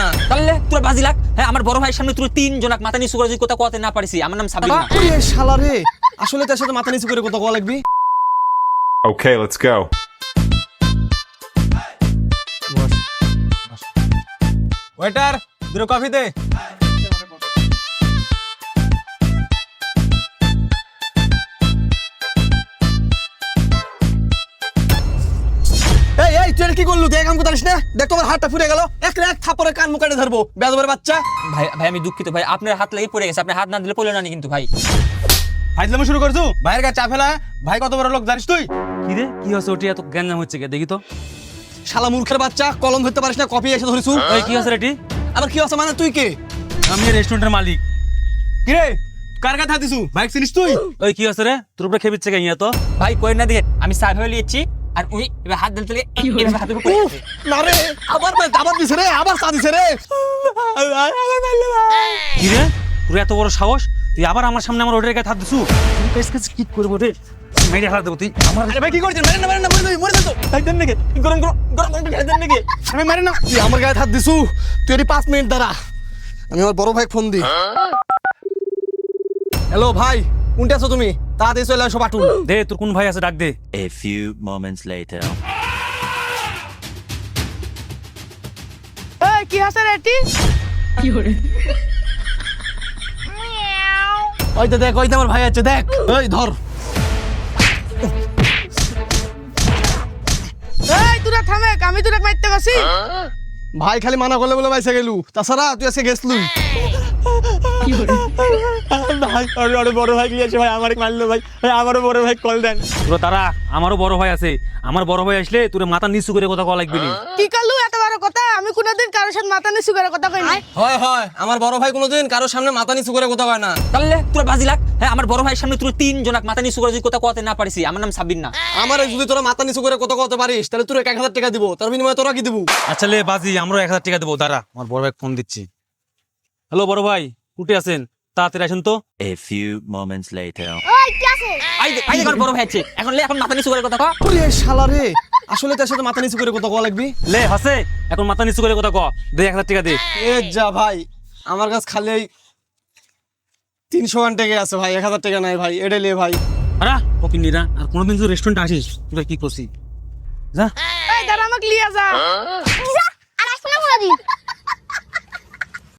না। তাহলে তোর বাজি লাগ। হ্যাঁ আমার বড় ভাইয়ের সামনে তুই তিন জনাক মাথা নিচু করে যদি কথা কথা না পারিস আমার নাম সাবির শালা রে আসলে তার সাথে মাথা নিচু করে কথা কওয়া লাগবি? Okay, let's go. ওয়েটার দুটো কফি দে। এই তুই কি করলু? দেখ আমাকে জানিস না? দেখ তোমার হাতটা ফুরে গেল। এক এক থাপরে কান মুকাটে ধরবো বেদবের বাচ্চা। ভাই ভাই আমি দুঃখিত ভাই। আপনার হাত লেগে পড়ে গেছে। আপনি হাত না দিলে পড়লে না কিন্তু ভাই। ফাইজলামি শুরু করছু? ভাইয়ের কাছে চা ফেলা ভাই কত বড় লোক জানিস তুই? কি রে? কি হচ্ছে ওটি এত গ্যাঞ্জাম হচ্ছে কে? দেখি তো। শালা মূর্খের বাচ্চা কলম ধরতে পারিস না কপি এসে ধরিছু। কি হচ্ছে রেটি আবার কি আছে মানে তুই কে? আমি রেস্টুরেন্টের মালিক। কি রে? কার কাছে হাত দিছু? বাইক চিনিস তুই? ওই কি হচ্ছে রে? তোর উপরে খেপিচ্ছে কে ইয়া তো? ভাই কই না দিয়ে আমি সাহেব হয়ে লিয়েছি। আর উনি এবার হাত দিলে এভাবে হাতের উপর। না রে আবার আবার দিছে রে আবার চা দিছে রে। কি রে? তোর এত বড় সাহস? তুই আবার আমার সামনে আমার ওটার কাছে হাত দিছু? তুই কি করব রে? মেরে হাত দেবো তুই আমার আরে ভাই কি করছিস মারেন না মারেন না মরে যাবি মরে যাবি ভাই দেন নাকি? গরম গরম গরম গরম ঢেলে দেন নাকি? আমি মারি না। তুই আমার গায়ে হাত দিছু? তুই এটি পাঁচ মিনিট দাঁড়া। আমি আমার বড় ভাই ফোন দি হ্যালো ভাই। কোনটা আছো তুমি? তাড়াতাড়ি চলে আসো পাটুন দে তোর কোন ভাই আছে ডাক দে। A few moments later. ওই কি হাসে রে এটি ওই তো দেখ ওই তো আমার ভাই আছে দেখ। ওই ধর। এই তোরা থামে আমি তোরা মারতে গেছি ভাই খালি মানা করলে বলে বাইসে গেলু। তাছাড়া তুই আজকে গেছলু ভাই আরে আরে বড় ভাই গিয়েছে ভাই আমারে মারলো ভাই। ভাই আমারও বড় ভাই কল দেন। তোরা তারা আমারও বড় ভাই আছে। আমার বড় ভাই আসলে তোর মাথা নিচু করে কথা কওয়া লাগবে কি করলু এত বড় কথা? আমি কোনোদিন কারোর সাথে মাথা নিচু করে কথা কই নাই। হয় হয়। আমার বড় ভাই কোনোদিন কারোর সামনে মাথা নিচু করে কথা কয় না। তাহলে তোর বাজি লাগ। হ্যাঁ আমার বড় ভাইয়ের সামনে তুই তিন জনাক মাথা নিচু করে যদি কথা কথা না পারিস আমার নাম না। আমার যদি তোরা মাথা নিচু করে কথা কতে পারিস তাহলে তোর এক হাজার টাকা দিব। তার বিনিময়ে তোরা কি দিব? আচ্ছা লে বাজি এক হাজার টাকা দেবো। দাঁড়া আমার বড় ভাই ফোন দিচ্ছি। হ্যালো বড় ভাই কুটে আছেন? তাড়াতাড়ি আসেন তো। A few moments later. আই দে- আই দেখ, আমার বড় ভাই আছে এখন লে এখন মাথা নিচু করে কথা কও ওরে শালা রে আসলে তার সাথে মাথা নিচু করে কথা কওয়া লাগবি? লে হাসে এখন মাথা নিচু করে কথা ক। দে এক হাজার টাকা দে। এ যা ভাই আমার কাছে খালি এই তিনশো গান টাকা আছে ভাই এক হাজার টাকা নাই ভাই এটা লে ভাই। আরা কপিনিরা আর কোনোদিন তুই রেস্টুরেন্টে আসিস তুই কি করছিস? যা। এই দাঁড়া আমাকে লিয়ে যা আর আসবে না কোনোদিন।